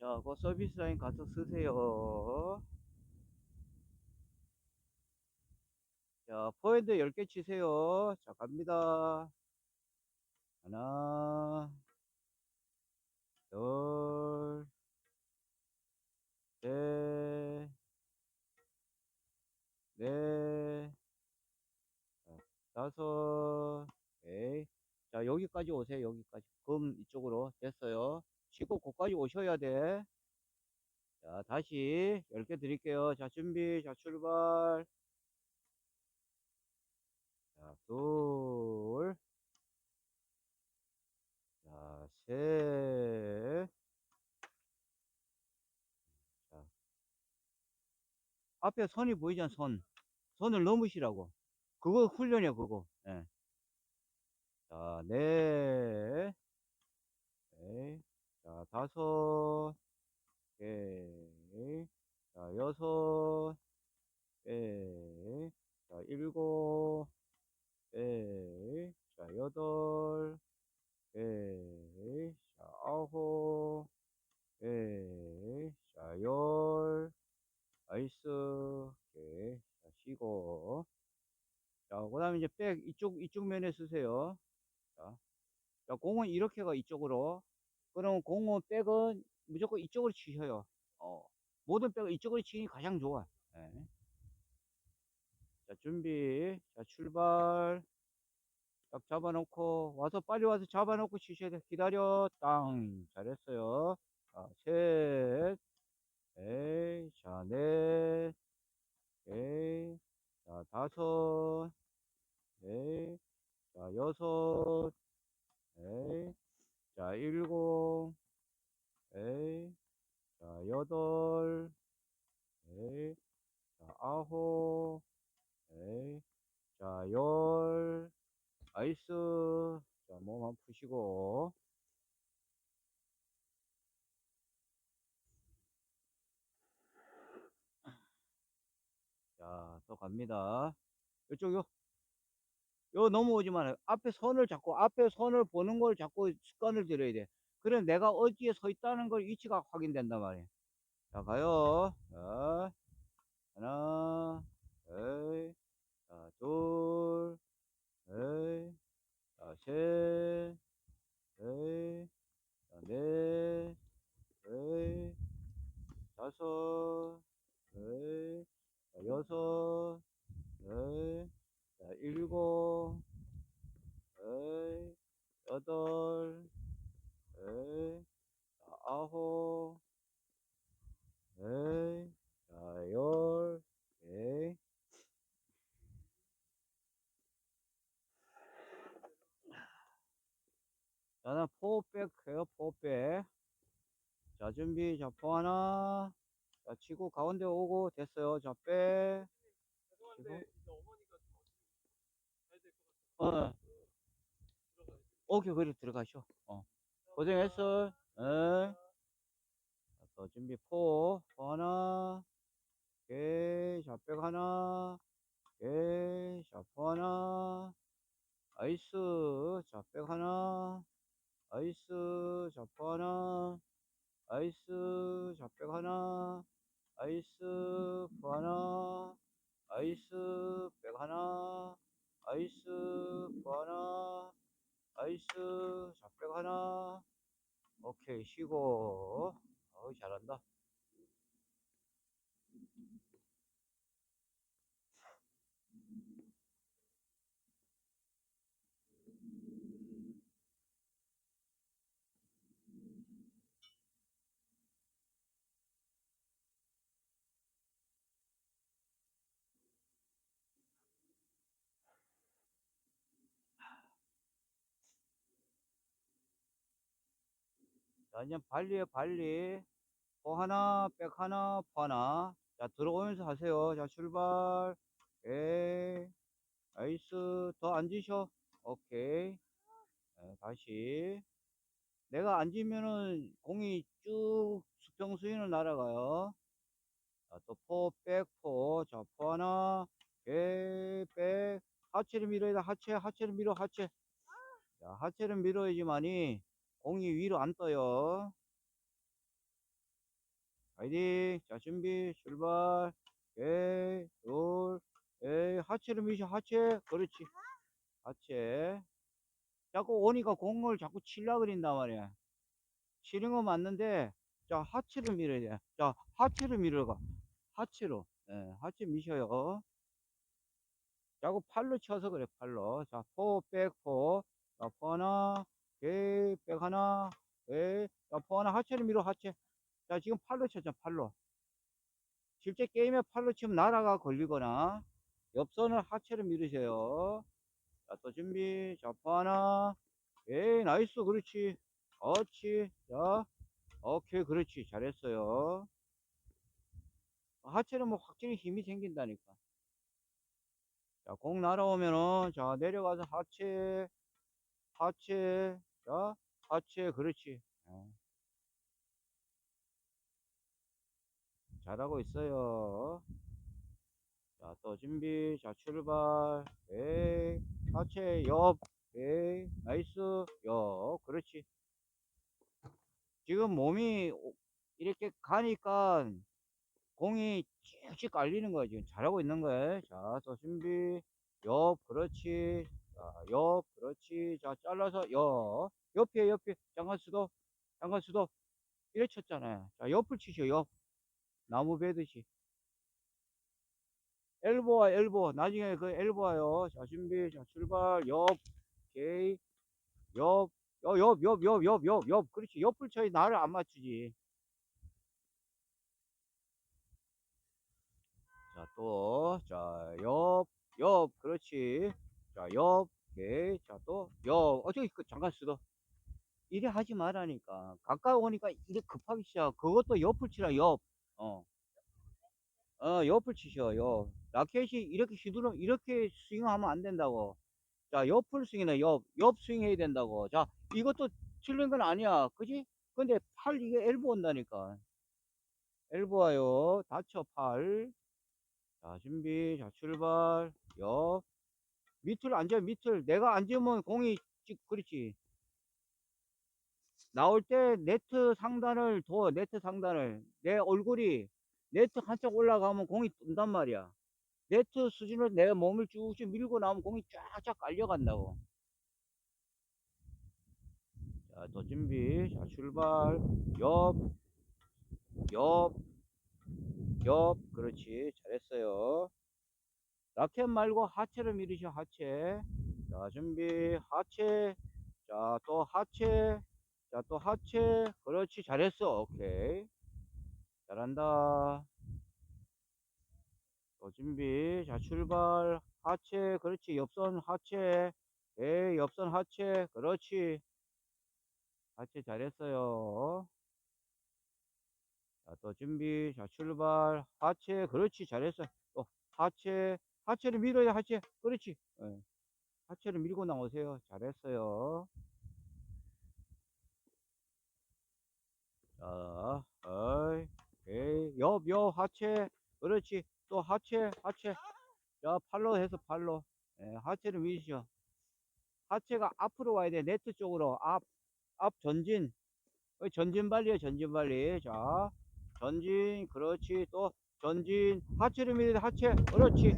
자, 그 서비스 라인 가서 쓰세요. 자, 포핸드 10개 치세요. 자, 갑니다. 하나, 둘, 셋, 넷, 자, 다섯, 오케이. 자, 여기까지 오세요. 여기까지. 금 이쪽으로 됐어요. 치고 거기까지 오셔야 돼. 자, 다시 10개 드릴게요. 자, 준비. 자, 출발. 자, 둘. 자, 셋. 자. 앞에 선이 보이잖아, 선. 선을 넘으시라고. 그거 훈련이야, 그거. 예. 자, 넷. 네. 자, 다섯. 오케이. 자, 여섯. 오케이. 자, 일곱. 오케이. 자, 여덟. 오케이. 자, 아홉. 오케이. 자, 열. 나이스. 오케이. 자, 쉬고. 자, 그 다음에 이제 백 이쪽, 이쪽 면에 쓰세요. 자, 자, 공은 이렇게 가 이쪽으로. 그러면 공은 백은 무조건 이쪽으로 치셔요. 어, 모든 백은 이쪽으로 치니 가장 좋아. 예. 자, 준비. 자, 출발. 딱 잡아놓고, 와서 빨리 와서 잡아놓고 치셔야 돼. 기다려. 땅. 잘했어요. 자, 셋. 에이. 자, 넷. 에이. 자, 다섯. 에이. 자, 여섯. 에이. 자, 일곱. 에이. 자, 여덟. 에이. 자, 아홉. 에이. 자, 열. 아이스. 자, 몸 한번 푸시고. 자, 또 갑니다. 이쪽 요. 요 넘어오지 마요. 앞에 선을 잡고, 앞에 선을 보는 걸 자꾸 습관을 들여야 돼. 그래, 내가 어디에 서 있다는 걸 위치가 확인된단 말이에요. 자, 가요. 자, 하나, 에이, 자, 둘, 에이, 자, 셋, 에이, 자, 넷, 에이, 다섯, 에이, 자, 여섯, 자, 일곱, 에이, 여덟, 자, 아홉, 열, 에이. 자, 나 포백 해요, 포백. 자, 준비, 자, 포 하나. 자, 치고 가운데 오고, 됐어요. 자, 빼. 될것 어, 오케이, 그래, 들어가쇼. 어. 고생했어. 에. 자, 또 준비, 포. 포 하나. 오케이, 자, 백 하나. 오케이, 자, 포 하나. 아이스, 자, 백 하나. 아이스, 자, 포 하나. 아이스, 자, 백 하나. 아이스, 포 하나. 아이스, 백 하나. 아이스, 포 하나. 아이스, 잡백 하나. 오케이, 쉬고. 어우, 잘한다. 자, 이제 발리에 발리. 포 하나, 백 하나, 포 하나. 자, 들어오면서 하세요. 자, 출발. 오케이. 나이스. 더 앉으셔. 오케이. 네, 다시. 내가 앉으면은 공이 쭉 수평 스윙을 날아가요. 자, 또 포, 백, 포. 자, 포 하나. 하체를 밀어야 돼. 하체, 하체를 밀어, 하체. 자, 하체를 밀어야지만이 공이 위로 안 떠요. 파이팅. 자, 준비, 출발. 둘, 에이, 하체를 미셔, 하체. 그렇지. 하체. 자꾸 오니까 공을 자꾸 칠라 그린단 말이야. 치는 건 맞는데, 자, 하체를 밀어야 돼. 자, 하체를 밀어가. 하체로. 예, 하체 미셔요. 자꾸 팔로 쳐서 그래, 팔로. 자, 포, 백, 포. 자, 포 하나. 오케이, 백 하나. 오케이. 자, 포 하나. 하체를 밀어, 하체. 자, 지금 팔로 쳤잖아, 팔로. 실제 게임에 팔로 치면 나라가 걸리거나, 옆선을 하체를 밀으세요. 자, 또 준비. 자, 포 하나. 에이, 나이스. 그렇지. 그렇지. 자, 오케이. 그렇지. 잘했어요. 하체는 뭐 확실히 힘이 생긴다니까. 자, 공 날아오면은, 자, 내려가서 하체, 하체, 자, 하체, 그렇지. 어. 잘하고 있어요. 자, 또 준비, 자, 출발, 에이, 하체, 옆, 에이, 나이스, 옆, 그렇지. 지금 몸이 오- 이렇게 가니까 공이 쭉쭉 깔리는 거야, 지금. 잘하고 있는 거야. 자, 또 준비, 옆, 그렇지. 자, 옆, 그렇지. 자, 잘라서, 옆. 옆에, 옆에, 장관 수도, 장관 수도. 이래 쳤잖아요. 자, 옆을 치셔, 옆. 나무 베듯이. 엘보와 엘보. 나중에 그 엘보와요. 자, 준비. 자, 출발. 옆. 오케이. 옆. 어, 옆, 옆, 옆, 옆, 옆, 옆. 그렇지. 옆을 쳐야 나를 안 맞추지. 자, 또. 자, 옆, 옆. 그렇지. 자, 옆. 오케이. 자, 또. 옆. 어, 저기, 그, 잠깐 쓰도. 이래 하지 말라니까. 가까이 오니까 이래 급하게 시작. 그것도 옆을 치라, 옆. 어. 어, 옆을 치셔, 옆. 라켓이 이렇게 휘두르, 이렇게 스윙하면 안 된다고. 자, 옆을 스윙이나 옆, 옆 스윙해야 된다고. 자, 이것도 틀린 건 아니야. 그지? 근데 팔 이게 엘보 온다니까. 엘보 와요. 다쳐, 팔. 자, 준비. 자, 출발. 옆. 밑을 앉아, 밑을. 내가 앉으면 공이, 찍, 그렇지. 나올 때 네트 상단을 둬, 네트 상단을. 내 얼굴이 네트 한쪽 올라가면 공이 뜬단 말이야. 네트 수준으로 내 몸을 쭉쭉 밀고 나오면 공이 쫙쫙 깔려간다고. 자, 또 준비. 자, 출발. 옆, 옆, 옆. 그렇지. 잘했어요. 라켓 말고 하체를 밀으셔, 하체. 자, 준비. 하체. 자, 또 하체. 자, 또 하체. 그렇지. 잘했어. 오케이. 잘한다. 또 준비. 자, 출발. 하체. 그렇지. 옆선 하체. 에이, 옆선 하체. 그렇지. 하체 잘했어요. 자, 또 준비. 자, 출발. 하체. 그렇지. 잘했어. 또 하체. 하체를 밀어야 하체. 그렇지. 예. 하체를 밀고 나오세요. 잘했어요. 자, 어이, 오케이. 옆, 옆, 하체. 그렇지. 또 하체, 하체. 자, 팔로 해서 팔로. 예, 하체를 밀으셔. 하체가 앞으로 와야 돼. 네트 쪽으로. 앞, 앞 전진. 어, 전진 발리야, 전진 발리. 자, 전진. 그렇지. 또 전진. 하체를 밀어야 돼. 하체. 그렇지.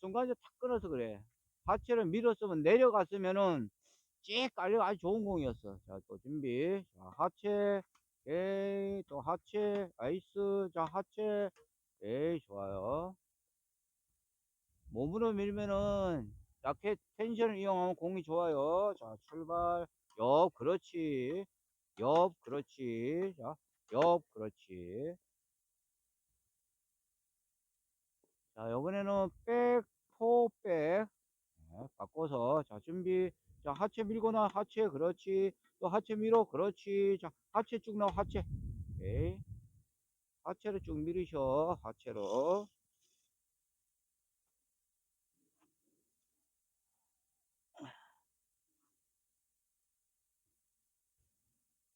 순간적으로 탁 끊어서 그래. 하체를 밀었으면 내려갔으면은 쭉 깔려 아주 좋은 공이었어. 자, 또 준비. 자, 하체. 에이, 또 하체. 아이스. 자, 하체. 에이, 좋아요. 몸으로 밀면은 라켓 텐션을 이용하면 공이 좋아요. 자, 출발. 옆, 그렇지. 옆, 그렇지. 자, 옆, 그렇지. 자, 요번에는 백, 포, 백. 네, 바꿔서. 자, 준비. 자, 하체 밀고 나, 하체, 그렇지. 또 하체 밀어, 그렇지. 자, 하체 쭉 나와, 하체. 오케이. 하체를 쭉 밀으셔, 하체로.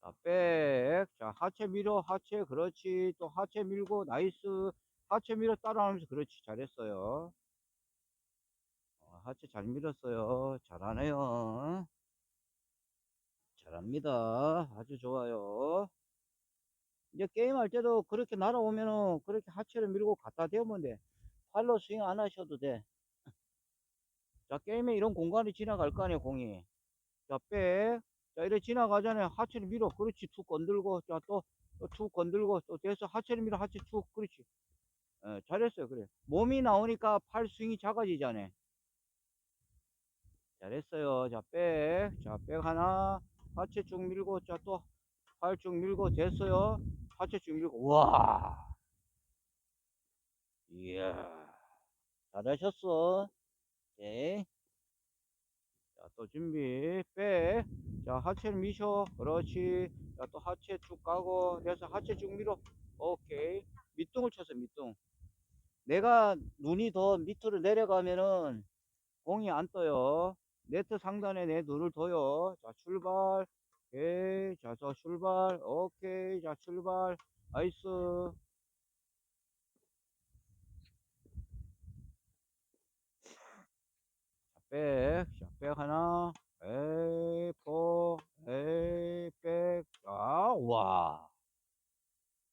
자, 백. 자, 하체 밀어, 하체, 그렇지. 또 하체 밀고, 나이스. 하체 밀어 따라하면서, 그렇지. 잘했어요. 하체 잘 밀었어요. 잘하네요. 잘합니다. 아주 좋아요. 이제 게임할 때도 그렇게 날아오면은 그렇게 하체를 밀고 갖다 대면 돼. 팔로 스윙 안 하셔도 돼. 자, 게임에 이런 공간이 지나갈 거 아니에요, 공이. 자, 백. 자, 이래 지나가잖아요. 하체를 밀어. 그렇지. 툭 건들고. 자, 또, 또툭 건들고. 또 돼서 하체를 밀어. 하체 툭. 그렇지. 예, 잘했어요. 그래. 몸이 나오니까 팔 스윙이 작아지잖아요. 잘했어요. 자, 백. 자, 백 하나. 하체 쭉 밀고. 자, 또 팔 쭉 밀고. 됐어요. 하체 쭉 밀고. 우와. 이야. 잘하셨어. 오케이. 자, 또 준비. 백. 자, 하체를 미셔. 그렇지. 자, 또 하체 쭉 가고. 돼서 하체 쭉 밀어. 오케이. 밑둥을 쳐서 밑둥. 내가 눈이 더 밑으로 내려가면은 공이 안 떠요. 네트 상단에 내 눈을 둬요. 자, 출발. 오케이. 자, 저 출발. 오케이. 자, 출발. 나이스. 자, 백. 자, 백 하나. 에이, 포. 에이, 백. 아, 와.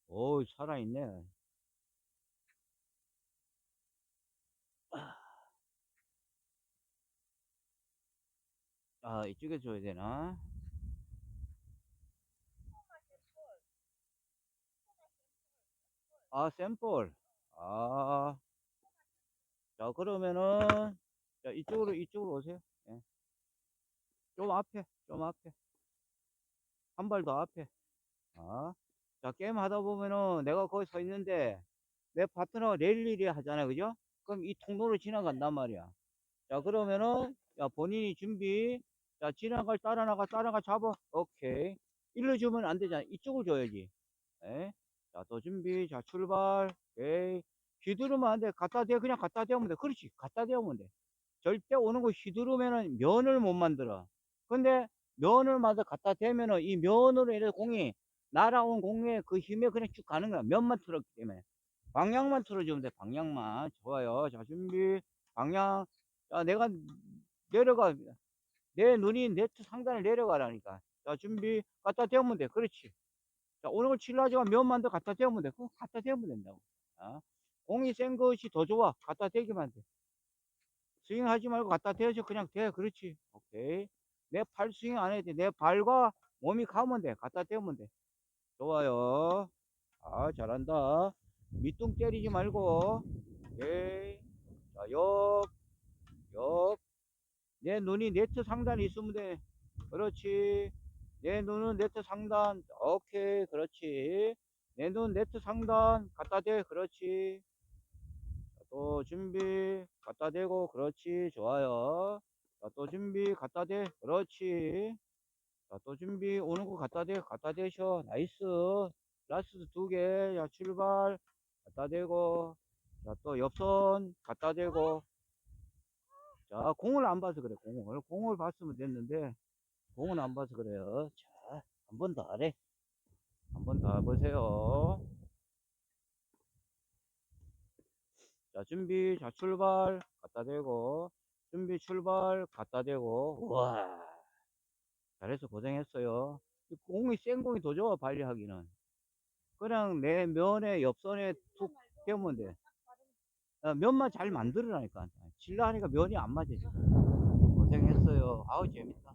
오, 살아있네. 아, 이쪽에 줘야 되나? 아, 샘플. 아. 자, 그러면은, 자, 이쪽으로, 이쪽으로 오세요. 예. 좀 앞에, 좀 앞에. 한 발 더 앞에. 아. 자, 게임 하다 보면은 내가 거기 서 있는데, 내 파트너가 랠리리 하잖아요. 그죠? 그럼 이 통로를 지나간단 말이야. 자, 그러면은, 야, 본인이 준비. 자, 지나갈, 따라 나가, 따라가, 잡아. 오케이. 일로 주면 안 되잖아. 이쪽을 줘야지. 예. 자, 또 준비. 자, 출발. 오케이. 휘두르면 안 돼. 갖다 대. 그냥 갖다 대면 돼. 그렇지. 갖다 대면 돼. 절대 오는 거 휘두르면은 면을 못 만들어. 근데 면을 만들 갖다 대면은 이 면으로 인해서 공이 날아온 공의 그 힘에 그냥 쭉 가는 거야. 면만 틀었기 때문에. 방향만 틀어주면 돼. 방향만. 좋아요. 자, 준비. 방향. 자, 내가 내려가. 내 눈이 네트 상단에 내려가라니까. 자, 준비. 갖다 대면 돼. 그렇지. 자, 오는 걸 칠라 하지만 면만 더 갖다 대면 돼. 그거 갖다 대면 된다고. 자, 공이 센 것이 더 좋아. 갖다 대기만 돼. 스윙 하지 말고 갖다 대서 그냥 대. 그렇지. 오케이. 내 팔 스윙 안 해도 돼. 내 발과 몸이 가면 돼. 갖다 대면 돼. 좋아요. 아, 잘한다. 밑둥 때리지 말고. 오케이. 자, 옆, 옆. 내 눈이 네트 상단에 있으면 돼. 그렇지. 내 눈은 네트 상단. 오케이. 그렇지. 내 눈 네트 상단. 갖다 대. 그렇지. 자, 또 준비. 갖다 대고. 그렇지. 좋아요. 자, 또 준비. 갖다 대. 그렇지. 자, 또 준비. 오는 거 갖다 대. 갖다 대셔. 나이스. 라스트 두 개. 자, 출발. 갖다 대고. 자, 또 옆선. 갖다 대고. 자, 공을 안 봐서 그래, 공을. 공을 봤으면 됐는데, 공은 안 봐서 그래요. 자, 한 번 더 하래. 한 번더 해보세요. 자, 준비. 자, 출발. 갖다 대고. 준비, 출발. 갖다 대고. 우와. 잘해서 고생했어요. 이 공이 센 공이 더 좋아, 발리하기는. 그냥 내 면에 옆선에 툭 대면 돼. 어, 면만 잘 만들으라니까. 칠라 하니까 면이 안 맞아. 지금. 고생했어요. 아우, 재밌다.